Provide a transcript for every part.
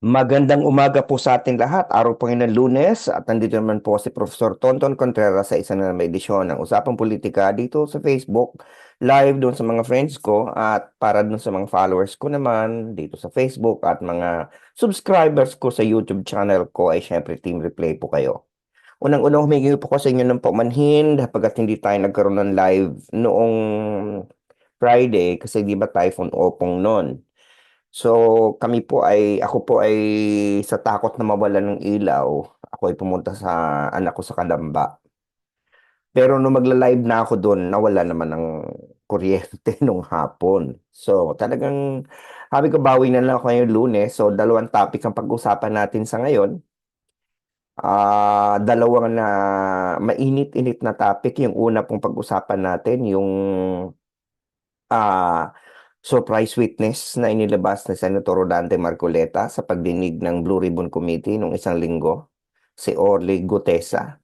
Magandang umaga po sa ating lahat. Araw po ngayon ng Lunes at nandito naman po si Professor Tonton Contreras sa isa na naman edisyon ng Usapang Politika dito sa Facebook, live doon sa mga friends ko at para doon sa mga followers ko naman dito sa Facebook at mga subscribers ko sa YouTube channel ko ay syempre Team Replay po kayo. Unang-unang humingi po ko sa inyo ng paumanhin hapagkat hindi tayo nagkaroon ng live noong Friday kasi di ba typhoon opong noon. So, kami po ay, ako po ay sa takot na mawalan ng ilaw, ako ay pumunta sa anak ko sa Kalamba. Pero nung magla-live na ako doon, nawala naman ng kuryente nung hapon. So, talagang, sabi ko, bawi na lang ako ngayong lunes. So, dalawang topic ang pag-usapan natin sa ngayon. Ah, dalawang na mainit-init na topic. Yung una pong pag-usapan natin, yung ah surprise witness na inilabas ni Senator Rodante Marcoleta sa pagdinig ng Blue Ribbon Committee nung isang linggo, si Orly Gutesa.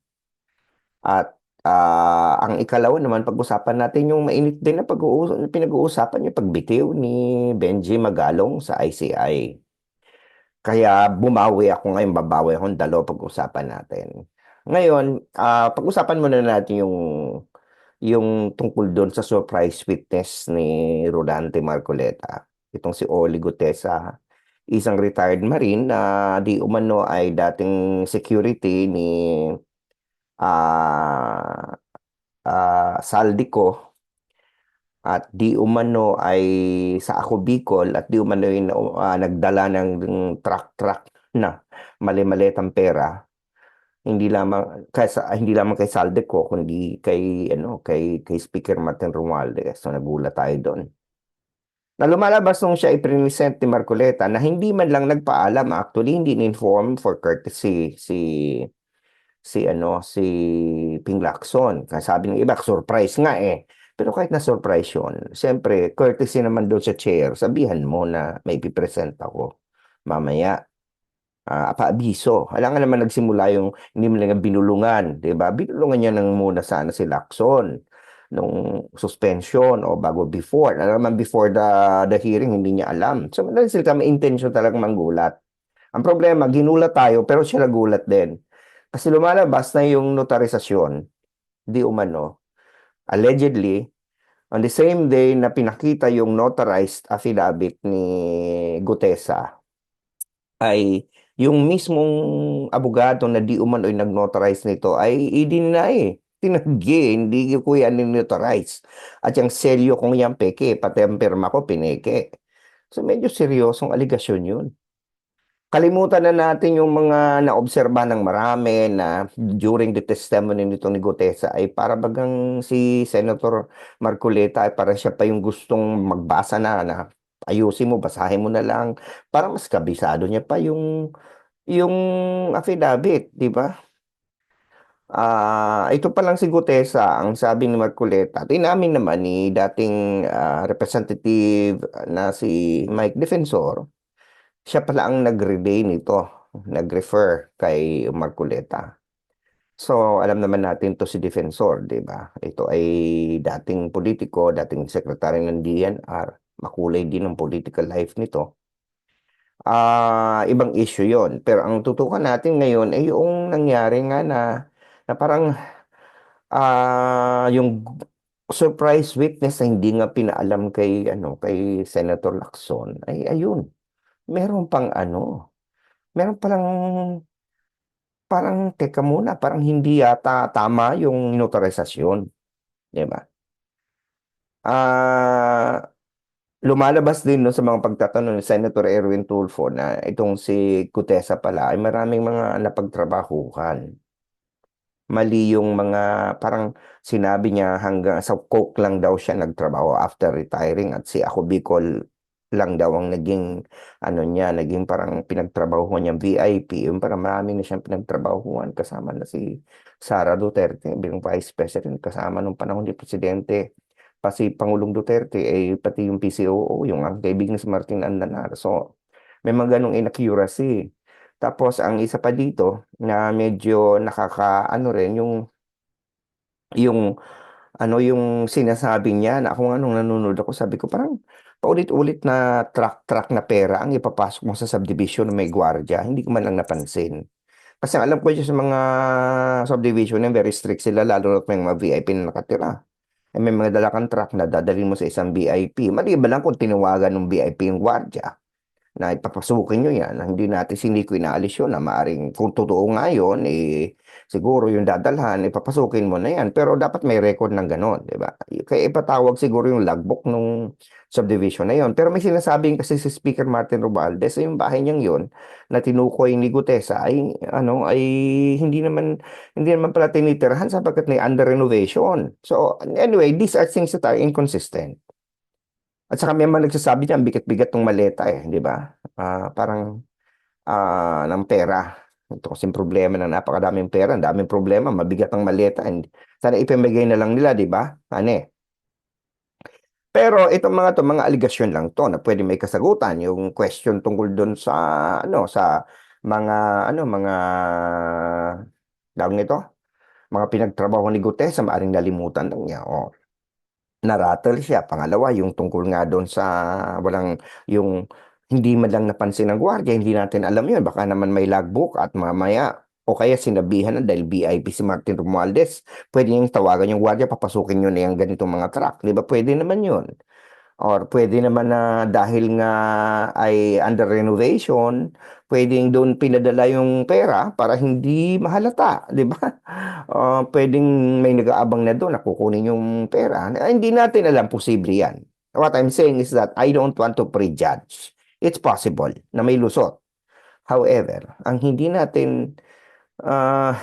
At ah, ang ikalawa naman, pag-usapan natin yung mainit din na pag-uus- pinag-uusapan yung pagbitiw ni Benji Magalong sa ICI. Kaya bumawi ako ngayon, babawi ako ng dalawa pag-usapan natin. Ngayon, ah, pag-usapan muna natin yung yung tungkol doon sa surprise witness ni Rodante Marcoleta. Itong si Oli Gutesa, isang retired Marine na di umano ay dating security ni ah ah, Saldico at di umano ay sa Ako Bicol at di umano ay ah, nagdala ng truck-truck na mali-malitang pera hindi lamang kay hindi lamang kay Saldeco kundi kay ano kay kay Speaker Martin Romualdez so nagulat tayo doon. Na lumalabas nung siya i-present ni Marcoleta na hindi man lang nagpaalam actually hindi in-inform for courtesy si si ano si Ping Lacson. Kasi sabi ng iba surprise nga eh. Pero kahit na surprise yun siyempre courtesy naman doon sa chair sabihan mo na may pipresent ako mamaya ah paabiso. Alam nga naman nagsimula yung hindi lang binulungan, 'di ba? Binulungan niya nang muna sana si Lacson nung suspension o bago before. Alam naman before the the hearing hindi niya alam. So dahil sila may intention talagang manggulat. Ang problema, ginulat tayo pero siya nagulat din. Kasi lumalabas na yung notarisasyon, di umano, allegedly, on the same day na pinakita yung notarized affidavit ni Gutesa, ay yung mismong abogado na di umano ay nag-notarize nito ay i-deny. Tinanggi, hindi ko yan notarize. At yung selyo kong yan peke, pati ang pirma ko pineke. So medyo seryosong aligasyon yun. Kalimutan na natin yung mga naobserba ng marami na during the testimony nito ni Gutesa ay para bagang si Senator Marcoleta ay para siya pa yung gustong magbasa na na ayusin mo, basahin mo na lang para mas kabisado niya pa yung yung affidavit, di ba? Ah, ito pa lang si Gutesa, ang sabi ni Marcoleta, at inamin naman ni dating ah, representative na si Mike Defensor, siya pala ang nag-relay nito, nag-refer kay Marcoleta. So, alam naman natin to si Defensor, di ba? Ito ay dating politiko, dating sekretary ng DNR, makulay din ang political life nito. Ah, ibang issue 'yon. Pero ang tutukan natin ngayon ay yung nangyari nga na na parang ah, yung surprise witness na hindi nga pinaalam kay ano kay Senator Lacson ay ayun. Meron pang ano, meron palang parang teka muna, parang hindi yata tama yung notarizasyon, 'di ba? Ah lumalabas din no sa mga pagtatanong ni Senator Erwin Tulfo na itong si Gutesa pala ay maraming mga napagtrabahuhan. Mali yung mga parang sinabi niya hanggang sa Coke lang daw siya nagtrabaho after retiring at si Ako Bicol lang daw ang naging ano niya, naging parang pinagtrabahuhan niya VIP. Yung parang marami na siyang pinagtrabahuhan kasama na si Sara Duterte bilang Vice President kasama nung panahon ni Presidente pa si Pangulong Duterte eh pati yung PCOO, yung ang kaibigan si Martin Andanar. So, may mga ganong inaccuracy. Tapos ang isa pa dito na medyo nakakaano rin yung yung ano yung sinasabi niya na ako nga nung nanonood ako sabi ko parang paulit-ulit na truck-truck na pera ang ipapasok mo sa subdivision na may gwardiya, hindi ko man lang napansin. Kasi alam ko dyan sa mga subdivision na very strict sila, lalo na may mga VIP na nakatira. Eh, may mga dala kang truck na dadalhin mo sa isang VIP. Maliban lang kung tinawagan ng VIP yung gwardiya na ipapasukin nyo yan, hindi natin hindi ko inaalis yun na maaring kung totoo nga yun, eh, siguro yung dadalhan, ipapasukin mo na yan. Pero dapat may record ng ganon, di ba? Kaya ipatawag siguro yung logbook nung subdivision na yun. Pero may sinasabing kasi si Speaker Martin Romualdez, yung bahay niyang yun, na tinukoy ni Gutesa, ay, ano, ay hindi naman, hindi naman pala tinitirahan sapagkat may under renovation. So, anyway, these are things that are inconsistent. At saka may mga nagsasabi niya, ang bigat-bigat ng maleta eh, di ba? Ah, parang ah, ng pera. Ito kasing problema na napakadaming pera, ang daming problema, mabigat ang maleta. And sana ipamigay na lang nila, di ba? Ano eh. Pero itong mga to, mga aligasyon lang to na pwede may kasagutan. Yung question tungkol doon sa, ano, sa mga, ano, mga, tawag nito, mga pinagtrabaho ni Gutesa, maaring nalimutan lang niya. O, narattle siya. Pangalawa, yung tungkol nga doon sa walang, yung hindi man lang napansin ng gwardiya, hindi natin alam yun. Baka naman may logbook at mamaya, o kaya sinabihan na dahil VIP si Martin Romualdez, pwede niyang tawagan yung gwardiya, papasukin nyo na yung ganitong mga truck. Di ba? Pwede naman yun. Or pwede naman na dahil nga ay under renovation, pwedeng doon pinadala yung pera para hindi mahalata, di ba? Uh, pwedeng may nag-aabang na doon, nakukunin yung pera. Ah, hindi natin alam, posible yan. What I'm saying is that I don't want to prejudge. It's possible na may lusot. However, ang hindi natin ah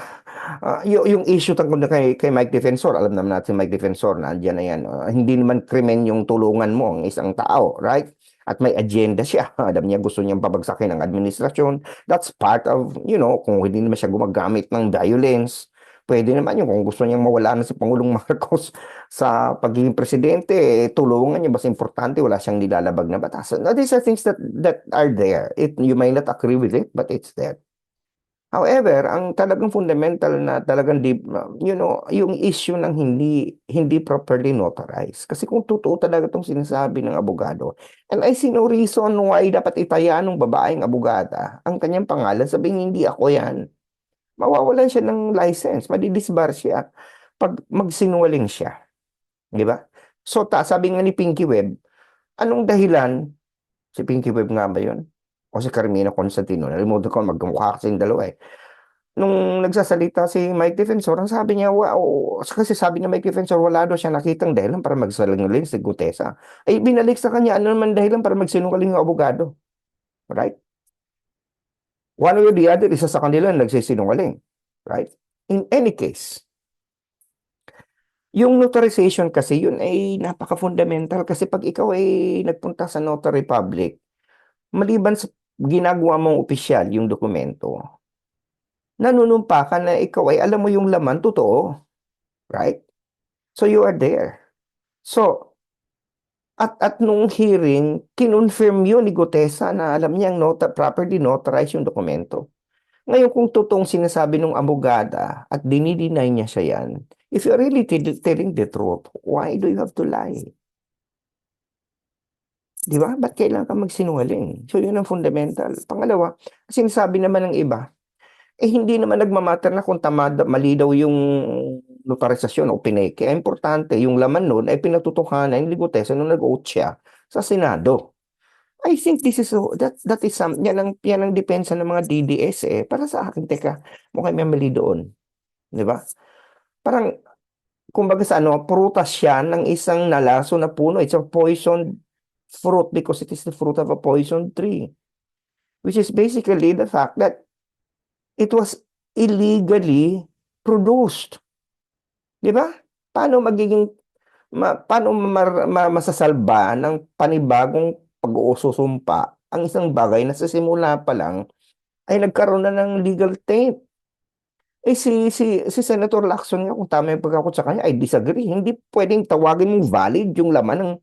ah, yung, issue tungkol na kay, kay Mike Defensor, alam naman natin Mike Defensor, nandiyan na yan. Ah, hindi naman krimen yung tulungan mo ang isang tao, right? At may agenda siya. Alam niya gusto niyang pabagsakin ang administrasyon. That's part of, you know, kung hindi naman siya gumagamit ng violence, pwede naman yun. Kung gusto niyang mawala na si Pangulong Marcos sa pagiging presidente, eh, tulungan niya. Mas importante, wala siyang nilalabag na batas. Now, these are things that, that are there. It, you may not agree with it, but it's there. However, ang talagang fundamental na talagang deep, you know, yung issue ng hindi hindi properly notarized. Kasi kung totoo talaga itong sinasabi ng abogado, and I see no reason why dapat itaya ng babaeng abogada ang kanyang pangalan, sabihin hindi ako yan. Mawawalan siya ng license, madidisbar siya pag magsinungaling siya. Di ba? So, ta, sabi nga ni Pinky Web, anong dahilan, si Pinky Web nga ba yun? o si Carmina Constantino. Nalimutan ko, magkamukha kasi yung dalawa eh. Nung nagsasalita si Mike Defensor, ang sabi niya, wow, kasi sabi niya Mike Defensor, wala daw siya nakitang dahilan para magsalungaling si Gutesa. Ay, binalik sa kanya, ano naman dahilan para magsinungaling yung abogado? Right? One way or the other, isa sa kanila nagsisinungaling. Right? In any case, yung notarization kasi yun ay napaka-fundamental kasi pag ikaw ay nagpunta sa notary public, maliban sa ginagawa mong opisyal yung dokumento, nanunumpa ka na ikaw ay alam mo yung laman, totoo. Right? So you are there. So, at, at nung hearing, kinonfirm yun ni Gutesa na alam niyang nota, properly notarize yung dokumento. Ngayon, kung totoong sinasabi ng abogada at dinideny niya siya yan, if you're really telling the truth, why do you have to lie? Di ba? Ba't kailangan ka magsinungaling? So, yun ang fundamental. Pangalawa, sinasabi naman ng iba, eh hindi naman nagmamatter na kung tama, mali daw yung notarisasyon o pineke. Ang importante, yung laman nun ay pinatutuhanan ni Gutesa nung nag-oath siya sa Senado. I think this is, that, that is some, yan ang, yan ang depensa ng mga DDS eh. Para sa akin, teka, mukhang may mali doon. Di ba? Parang, kumbaga sa ano, prutas siya ng isang nalaso na puno. It's a poison fruit because it is the fruit of a poison tree. Which is basically the fact that it was illegally produced. Di ba? Paano magiging ma, paano mar, ma, masasalba ng panibagong pag-uususumpa ang isang bagay na sa simula pa lang ay nagkaroon na ng legal taint. Eh si, si, si Senator Lacson nga, kung tama yung pagkakot sa kanya, I disagree. Hindi pwedeng tawagin mong valid yung laman ng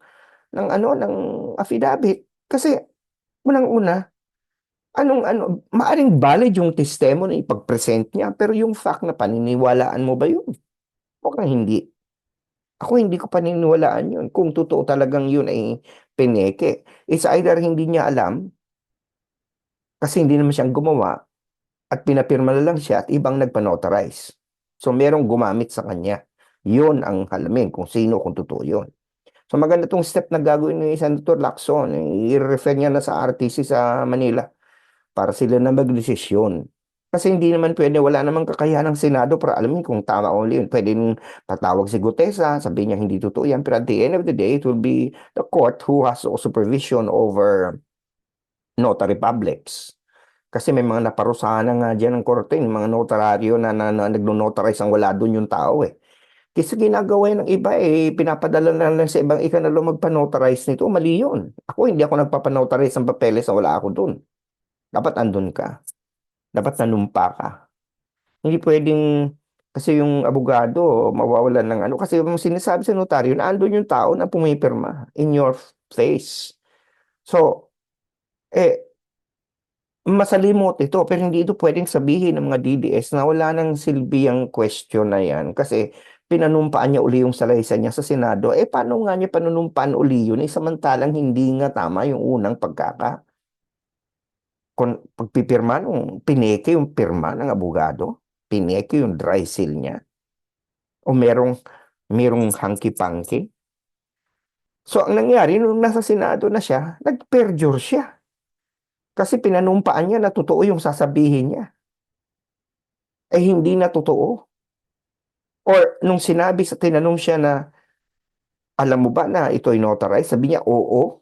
ng ano ng affidavit kasi unang-una anong ano maaring valid yung testimony ipag-present niya pero yung fact na paniniwalaan mo ba yun mukhang hindi ako hindi ko paniniwalaan yun kung totoo talagang yun ay pineke. It's either hindi niya alam kasi hindi naman siyang gumawa at pinapirma na lang siya at ibang nagpa-notarize. So merong gumamit sa kanya. Yun ang halamin kung sino, kung totoo yun. So maganda tong step na gagawin ni Senator Lacson. I-refer niya na sa RTC sa Manila para sila na magdesisyon. Kasi hindi naman pwede, wala namang kakayahan ng Senado para alamin kung tama o mali yun. Pwede tatawag si Gutesa, sabihin niya hindi totoo yan. Pero at the end of the day, it will be the court who has supervision over notary publics. Kasi may mga naparusahan na nga dyan ng korte, yung mga notaryo na, na, na nagno-notarize ang wala doon yung tao eh. Kasi ginagawa ng iba eh, pinapadala na lang sa ibang ikanalo magpa-notarize nito, mali yun. Ako hindi ako nagpapanotarize ng papeles na wala ako doon. Dapat andun ka. Dapat nanumpa ka. Hindi pwedeng, kasi yung abogado, mawawalan ng ano. Kasi yung sinasabi sa notaryo, na andun yung tao na pumipirma in your face. So, eh, masalimot ito, pero hindi ito pwedeng sabihin ng mga DDS na wala nang silbiyang question na yan. Kasi pinanumpaan niya uli yung salaysay niya sa Senado. Eh, paano nga niya panunumpaan uli yun? Eh, samantalang hindi nga tama yung unang pagkaka kung pagpipirma nung pineke yung pirma ng abogado, pineke yung dry seal niya, o merong, merong hanky-panky. So, ang nangyari, nung nasa Senado na siya, nag-perjure siya. Kasi pinanumpaan niya na totoo yung sasabihin niya. Eh, hindi na totoo. Or, nung sinabi sa tinanong siya na, alam mo ba na ito ay notarized? Sabi niya, oo.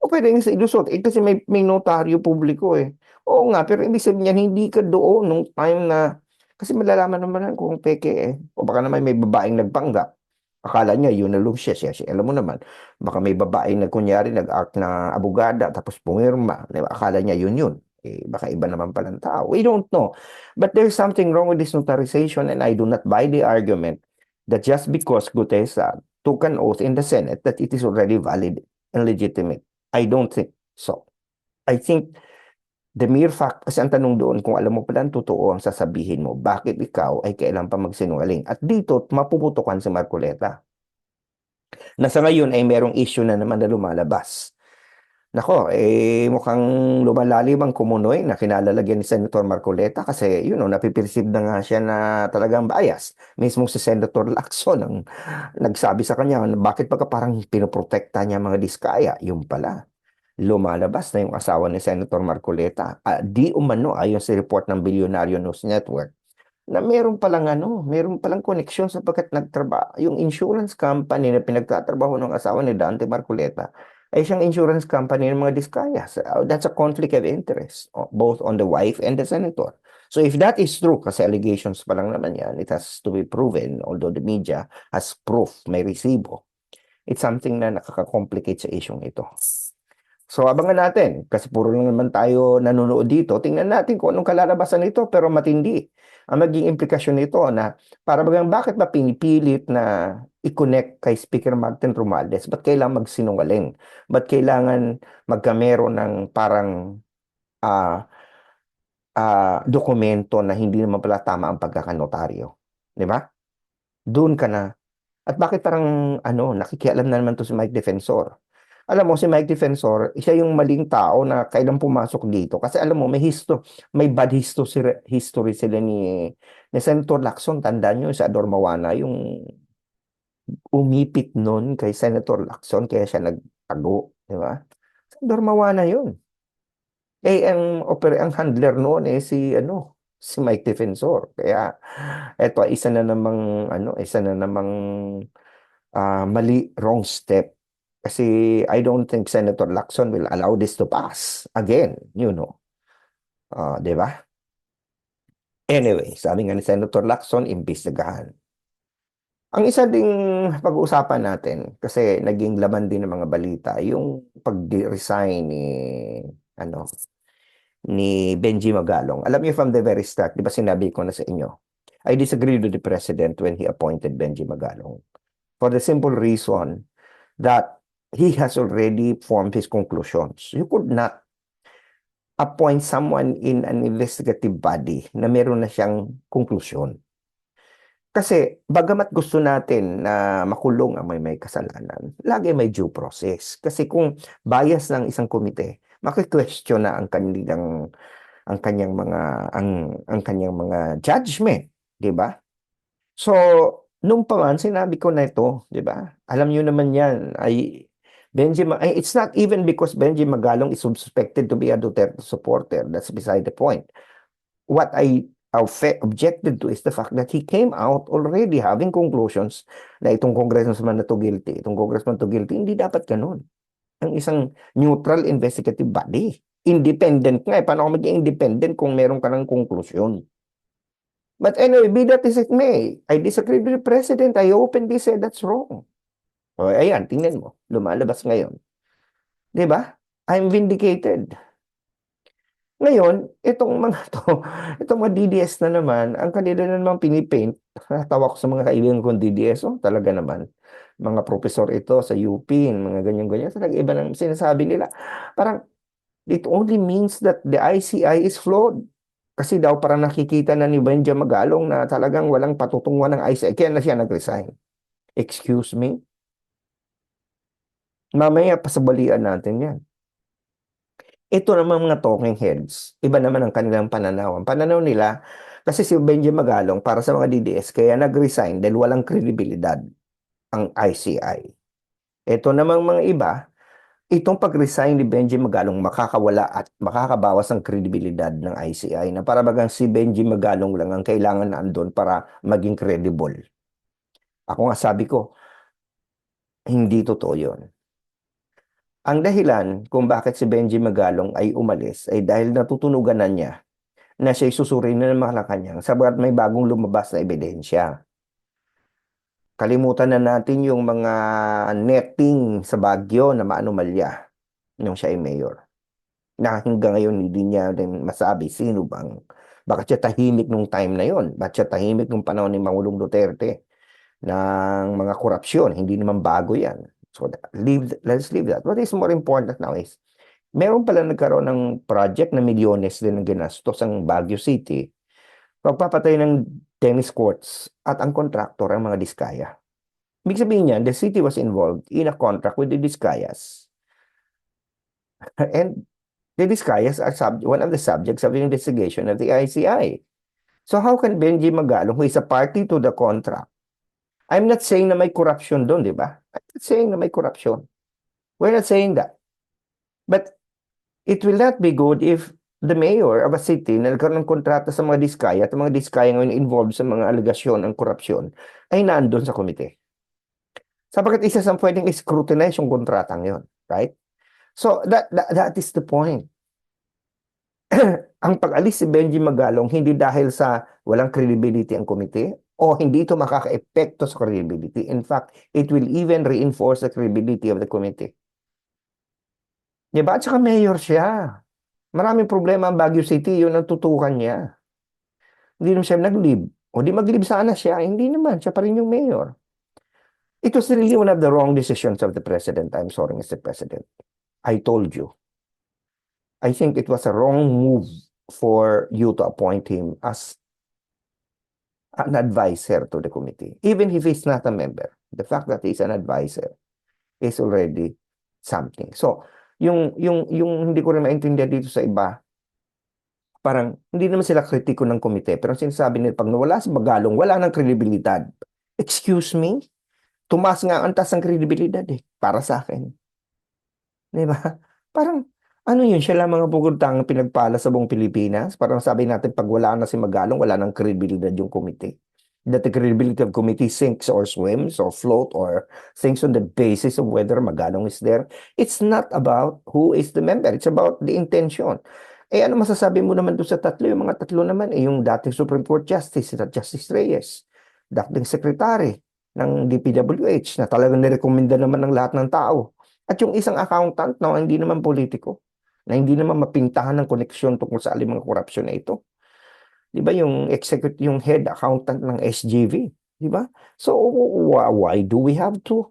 O pwede nga sa ilusot. Eh, kasi may, may notaryo publiko eh. Oo nga, pero ibig sabihin niyan, hindi ka doon nung time na, kasi malalaman naman kung peke eh. O baka naman may babaeng nagpanggap. Akala niya, yun na siya, siya, siya. Alam mo naman, baka may babaeng na kunyari nag-act na abogada tapos pumirma. Akala niya yun yun. Eh, baka iba naman palang tao. We don't know. But there's something wrong with this notarization and I do not buy the argument that just because Gutesa took an oath in the Senate that it is already valid and legitimate. I don't think so. I think the mere fact, kasi ang tanong doon, kung alam mo pala ang totoo ang sasabihin mo, bakit ikaw ay kailan pa magsinungaling? At dito, mapuputukan si Marcoleta. Na sa ngayon ay merong issue na naman na lumalabas. Nako, eh mukhang lumalalim ang kumunoy na kinalalagyan ni Senator Marcoleta kasi you know, napiperceive na nga siya na talagang bias. Mismo si Senator Lacson ang nagsabi sa kanya bakit pagka parang pinoprotekta niya mga diskaya. Yung pala, lumalabas na yung asawa ni Senator Marcoleta. Ah, di umano ayon sa report ng Billionaire News Network na meron palang ano, meron palang koneksyon sapagkat nagtrabaho yung insurance company na pinagtatrabaho ng asawa ni Dante Marcoleta ay siyang insurance company ng mga diskaya. So, uh, that's a conflict of interest, uh, both on the wife and the senator. So if that is true, kasi allegations pa lang naman yan, it has to be proven, although the media has proof, may resibo. It's something na nakaka-complicate sa isyong ito. So abangan natin, kasi puro lang naman tayo nanonood dito, tingnan natin kung anong kalalabasan nito, pero matindi. Ang maging implikasyon nito na para bagang bakit ba pinipilit na i-connect kay Speaker Martin Romualdez? Ba't kailangan magsinungaling? Ba't kailangan magkamero ng parang uh, uh, dokumento na hindi naman pala tama ang pagkakanotaryo? Di ba? Doon ka na. At bakit parang ano, nakikialam na naman to si Mike Defensor? Alam mo, si Mike Defensor, siya yung maling tao na kailan pumasok dito. Kasi alam mo, may histo, may bad history, history sila ni, ni Senator Lacson. Tandaan nyo, sa Adormawana, yung umipit nun kay Senator Lacson, kaya siya nagtago. Di ba? Senator Mawana yun. Eh, ang, oper ang handler noon eh, si, ano, si Mike Defensor. Kaya, eto, isa na namang, ano, isa na namang uh, mali, wrong step kasi I don't think Senator Lacson will allow this to pass again, you know. Uh, di ba? Anyway, sabi nga ni Senator Lacson, imbestigahan. Ang isa ding pag-uusapan natin, kasi naging laman din ng mga balita, yung pag-resign ni, ano, ni Benji Magalong. Alam niyo from the very start, di ba sinabi ko na sa inyo, I disagree with the President when he appointed Benji Magalong. For the simple reason that he has already formed his conclusions. You could not appoint someone in an investigative body na meron na siyang conclusion. Kasi bagamat gusto natin na makulong ang may may kasalanan, lagi may due process. Kasi kung bias ng isang komite, maki-question na ang kanilang ang kanyang mga ang ang kanyang mga judgment, 'di ba? So, nung pa man sinabi ko na ito, 'di ba? Alam niyo naman 'yan ay Benji, it's not even because Benji Magalong is suspected to be a Duterte supporter. That's beside the point. What I objected to is the fact that he came out already having conclusions na itong congressman na to guilty, itong congressman to guilty, hindi dapat ganun. Ang isang neutral investigative body. Independent nga. eh. Paano ako maging independent kung meron ka ng conclusion? But anyway, be that as it may, I disagree with the president. I openly said that's wrong. O, ayan, tingnan mo. Lumalabas ngayon. ba? I'm vindicated. Ngayon, itong mga to, itong mga DDS na naman, ang kanila na naman pinipaint, natawa ko sa mga kaibigan kong DDS, oh, talaga naman. Mga profesor ito sa UP, mga ganyan-ganyan, talaga iba nang sinasabi nila. Parang, it only means that the ICI is flawed. Kasi daw parang nakikita na ni Benja Magalong na talagang walang patutunguhan ng ICI. Kaya na siya nag-resign. Excuse me? Mamaya pasabalian natin yan. Ito naman mga talking heads, iba naman ang kanilang pananaw. Ang pananaw nila, kasi si Benji Magalong para sa mga DDS, kaya nag-resign dahil walang kredibilidad ang ICI. Ito namang mga iba, itong pag-resign ni Benji Magalong makakawala at makakabawas ang kredibilidad ng ICI na para bagang si Benji Magalong lang ang kailangan na andun para maging credible. Ako nga sabi ko, hindi totoo yun. Ang dahilan kung bakit si Benji Magalong ay umalis ay dahil natutunugan na niya na siya'y susurin na ng Malacanang sabagat may bagong lumabas na ebidensya. Kalimutan na natin yung mga netting sa Baguio na maanomalya nung siya ay mayor. Na hanggang ngayon hindi niya rin masabi sino bang bakit siya tahimik nung time na yon? Bakit siya tahimik nung panahon ni Mangulong Duterte ng mga korupsyon? Hindi naman bago yan. So leave, let's leave that. What is more important now is, meron pala nagkaroon ng project na milyones din ang ginastos ang Baguio City. Pagpapatay ng tennis courts at ang contractor ang mga diskaya. Ibig sabihin niyan, the city was involved in a contract with the Discayas. And the Discayas are sub one of the subjects of the investigation of the ICI. So how can Benji Magalong, who is a party to the contract, I'm not saying na may corruption doon, di ba? I'm not saying na may corruption. We're not saying that. But it will not be good if the mayor of a city na nagkaroon ng kontrata sa mga diskaya at mga diskaya ngayon involved sa mga alegasyon ng korupsyon ay nandun sa komite. Sapagkat isa sa pwedeng scrutinize yung kontratang yon, right? So that, that that is the point. ang pag-alis si Benji Magalong hindi dahil sa walang credibility ang komite o hindi ito makaka-epekto sa credibility. In fact, it will even reinforce the credibility of the committee. Diba? At saka mayor siya. Maraming problema ang Baguio City, yun ang tutukan niya. Hindi naman siya nag-leave. O di mag-leave sana siya. Hindi naman, siya pa rin yung mayor. It was really one of the wrong decisions of the president. I'm sorry, Mr. President. I told you. I think it was a wrong move for you to appoint him as an advisor to the committee. Even if he's not a member, the fact that he's an advisor is already something. So, yung, yung, yung hindi ko rin maintindihan dito sa iba, parang hindi naman sila kritiko ng komite, pero sinasabi nila, pag nawala si Magalong, wala ng kredibilidad. Excuse me? Tumas nga ang taas ng kredibilidad eh, para sa akin. Di ba? Parang, ano yun, siya lang mga pugurtang pinagpala sa buong Pilipinas. Parang sabi natin, pag wala na si Magalong, wala nang credibility yung committee. That the credibility of committee sinks or swims or float or sinks on the basis of whether Magalong is there. It's not about who is the member. It's about the intention. Eh ano masasabi mo naman doon sa tatlo? Yung mga tatlo naman, eh, yung dating Supreme Court Justice, si Justice Reyes, dating Secretary ng DPWH na talagang nirekomenda naman ng lahat ng tao. At yung isang accountant na hindi naman politiko na hindi naman mapintahan ng koneksyon tungkol sa aling mga korupsyon na ito. 'Di ba yung execute yung head accountant ng SGV, 'di ba? So wh- why do we have to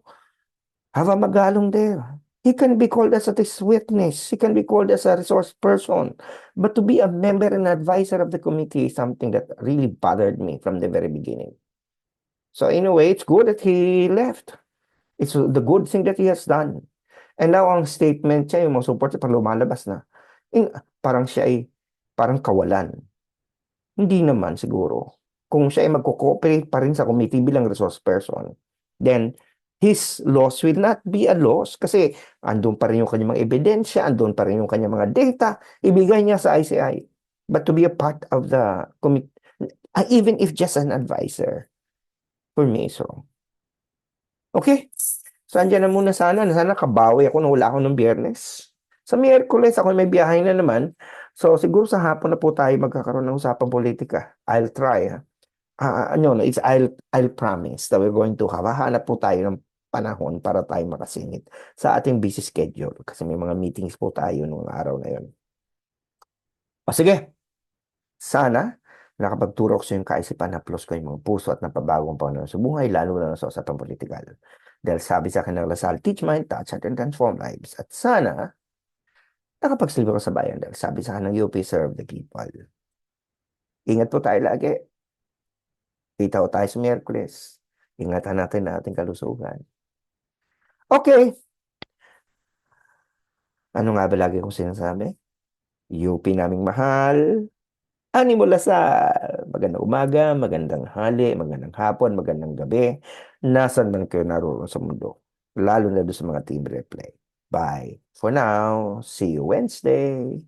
have a Magalong there? He can be called as a witness. He can be called as a resource person. But to be a member and advisor of the committee is something that really bothered me from the very beginning. So in a way, it's good that he left. It's the good thing that he has done. And now ang statement siya, yung mga support parang lumalabas na. In, parang siya ay parang kawalan. Hindi naman siguro. Kung siya ay magko-cooperate pa rin sa committee bilang resource person, then his loss will not be a loss kasi andun pa rin yung kanyang mga ebidensya, andun pa rin yung kanyang mga data, ibigay niya sa ICI. But to be a part of the committee, even if just an advisor, for me wrong. Okay? So, andyan na muna sana. Sana kabawi ako na wala ako ng biyernes. Sa Miyerkules, ako may biyahe na naman. So, siguro sa hapon na po tayo magkakaroon ng usapang politika. I'll try. Ha? Ah, ano, no, it's I'll, I'll promise that we're going to have. Hahanap po tayo ng panahon para tayo makasingit sa ating busy schedule. Kasi may mga meetings po tayo nung araw na yun. O sige, sana nakapagturok sa yung kaisipan na plus ko yung mga puso at napabagong panahon sa buhay, lalo na sa usapang politikal. Dahil sabi sa akin ng Lasal, teach mind, touch, and transform lives. At sana, nakapagsilbi ko sa bayan dahil sabi sa akin ng UP, serve the people. Ingat po tayo lagi. Kita tayo sa Miyerkules. Ingatan natin na ating kalusugan. Okay. Ano nga ba lagi kong sinasabi? UP naming mahal. Animo Lasal. Magandang umaga, magandang hali, magandang hapon, magandang gabi. Nasaan man kayo naroon sa mundo. Lalo na doon sa mga team replay. Bye. For now, see you Wednesday.